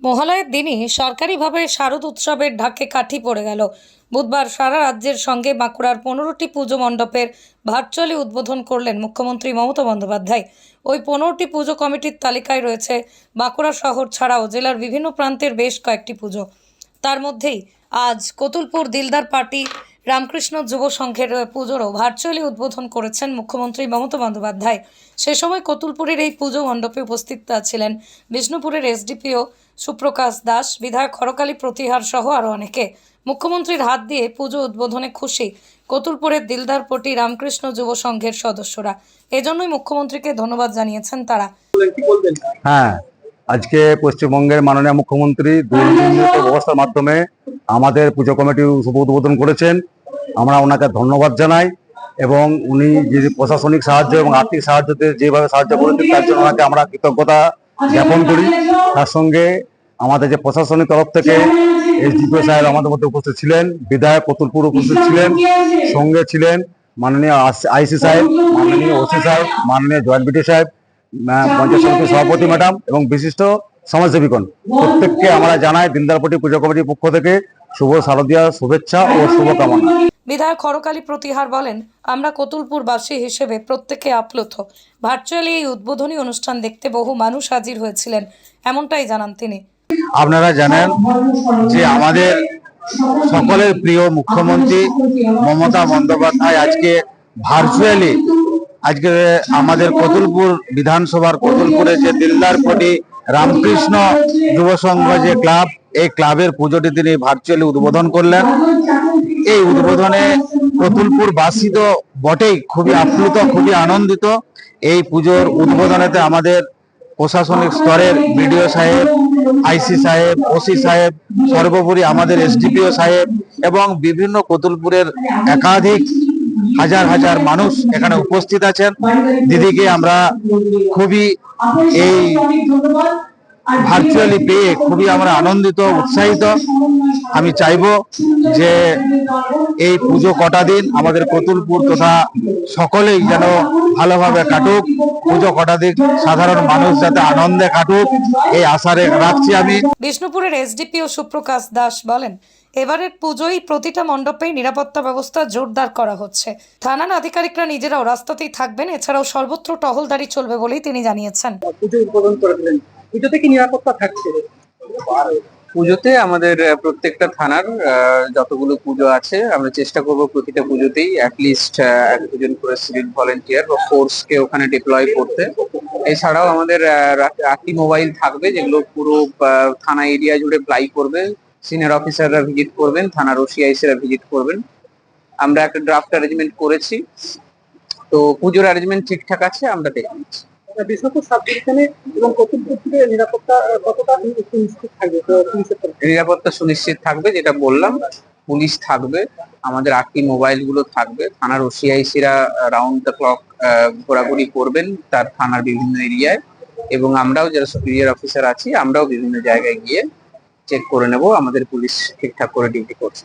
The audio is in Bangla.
মহালয়ের দিনই সরকারিভাবে শারদ উৎসবের ঢাকে কাঠি পড়ে গেল। বুধবার সারা রাজ্যের সঙ্গে বাঁকুড়ার পনেরোটি পুজো মণ্ডপের ভার্চুয়ালি উদ্বোধন করলেন মুখ্যমন্ত্রী মমতা বন্দ্যোপাধ্যায়। ওই পনেরোটি পুজো কমিটির তালিকায় রয়েছে বাঁকুড়া শহর ছাড়াও জেলার বিভিন্ন প্রান্তের বেশ কয়েকটি পুজো। তার মধ্যেই আজ কতুলপুর দিলদার পার্টি, রামকৃষ্ণ যুব সংঘের পুজোরও ভার্চুয়ালি উদ্বোধন করেছেন মুখ্যমন্ত্রী মমতা বন্দ্যোপাধ্যায়। সে সময় কতুলপুরের এই পুজো মণ্ডপে উপস্থিত ছিলেন বিষ্ণুপুরের এসডিপিও সুপ্রকাশ দাস বিধায়ক হরকালী প্রতিহার সহ আরও অনেকে। মুখ্যমন্ত্রীর হাত দিয়ে পুজো উদ্বোধনে খুশি কতুলপুরের দিলদার পটি রামকৃষ্ণ যুব সংঘের সদস্যরা। এজন্যই মুখ্যমন্ত্রীকে ধন্যবাদ জানিয়েছেন তারা। হ্যাঁ আজকে পশ্চিমবঙ্গের মাননীয় মুখ্যমন্ত্রী দুর্নীতি ব্যবস্থার মাধ্যমে আমাদের পুজো কমিটি শুভ উদ্বোধন করেছেন। আমরা ওনাকে ধন্যবাদ জানাই এবং উনি যে প্রশাসনিক সাহায্য এবং আর্থিক সাহায্যতে যেভাবে সাহায্য করেছেন তার জন্য ওনাকে আমরা কৃতজ্ঞতা জ্ঞাপন করি। তার সঙ্গে আমাদের যে প্রশাসনিক তরফ থেকে এসডিপিও সাহেব আমাদের মধ্যে উপস্থিত ছিলেন বিধায়ক কতুলপুর উপস্থিত ছিলেন সঙ্গে ছিলেন মাননীয় আইসি সাহেব মাননীয় ওসি সাহেব মাননীয় জয়েন্ট বিটি সাহেব পঞ্চায়েত সমিতির সভাপতি ম্যাডাম এবং বিশিষ্ট সমাজসেবীগণ। প্রত্যেককে আমরা জানাই দিলদারপটি পুজো কমিটির পক্ষ থেকে শুভ শারদীয়া শুভেচ্ছা ও শুভকামনা। বিধায়ক হরকালী প্রতিহার বলেন, আমরা কতুলপুরবাসী হিসেবে প্রত্যেকে আপ্লুত। ভার্চুয়ালি এই উদ্বোধনী অনুষ্ঠান দেখতে বহু মানুষ হাজির হয়েছিলেন, এমনটাই জানান তিনি। আপনারা জানেন যে আমাদের সকলের প্রিয় মুখ্যমন্ত্রী মমতা বন্দ্যোপাধ্যায় আজকে ভার্চুয়ালি আজকে আমাদের কতুলপুর বিধানসভার কতুলপুরে যে দিলদারপটি রামকৃষ্ণ যুব সংঘ যে ক্লাব, এই ক্লাবের পুজোটি তিনি ভার্চুয়ালি উদ্বোধন করলেন। এই উদ্বোধনে কতুলপুর বাসী তো বটেই, খুবই আপ্লুত, খুবই আনন্দিত। এই পুজোর উদ্বোধনেতে আমাদের প্রশাসনিক স্তরের বিডিও সাহেব, আইসি সাহেব, ওসি সাহেব, সর্বোপরি আমাদের এসডিপিও সাহেব এবং বিভিন্ন কতুলপুরের একাধিক হাজার হাজার মানুষ এখানে উপস্থিত আছেন। দিদিকে আমরা খুবই এই ভার্চুয়ালি পেয়ে খুবই আমরা আনন্দিত উৎসাহিত। আমি চাইব যে এই পুজো কটা দিন আমাদের কতুলপুর তথা সকলেই যেন ভালোভাবে কাটুক। পুজো কটা দিন সাধারণ মানুষ যাতে আনন্দে কাটুক এই আশারে রাখছি আমি। বিষ্ণুপুরের এসডিপিও সুপ্রকাশ দাস বলেন এবারের পুজোয় প্রতিটা মণ্ডপেই নিরাপত্তা ব্যবস্থা জোরদার করা হচ্ছে। থানার আধিকারিকরা নিজেরাও রাস্তাতেই থাকবেন এছাড়াও সর্বত্র টহলদারি চলবে বলেই তিনি জানিয়েছেন। পুজোতে কি নিরাপত্তা থাকছে। পুজোতে আমাদের প্রত্যেকটা থানার যতগুলো পুজো আছে, আমরা চেষ্টা করব প্রতিটা পুজোতেই অ্যাটলিস্ট এক দুজন করে সিভিল ভলেন্টিয়ার বা ফোর্সকে ওখানে ডিপ্লয় করতে। এছাড়াও আমাদের রাত্রি মোবাইল থাকবে, যেগুলো পুরো থানা এরিয়া জুড়ে প্লাই করবে। সিনিয়র অফিসাররা ভিজিট করবেন, থানার ওসিআইসিরা ভিজিট করবেন। আমরা একটা ড্রাফট অ্যারেঞ্জমেন্ট করেছি। তো পুজোর অ্যারেঞ্জমেন্ট ঠিকঠাক আছে, আমরা দেখে নিচ্ছি। নিরাপত্তা একটু থাকবে? নিরাপত্তা সুনিশ্চিত থাকবে, যেটা বললাম, পুলিশ থাকবে, আমাদের আটটি মোবাইলগুলো থাকবে, থানার ওসিআইসিরা রাউন্ড দ্য ক্লক ঘোরাঘুরি করবেন তার থানার বিভিন্ন এরিয়ায় এবং আমরাও যারা সুপিরিয়র অফিসার আছি, আমরাও বিভিন্ন জায়গায় গিয়ে চেক করে নেব, আমাদের পুলিশ ঠিকঠাক করে ডিউটি করছে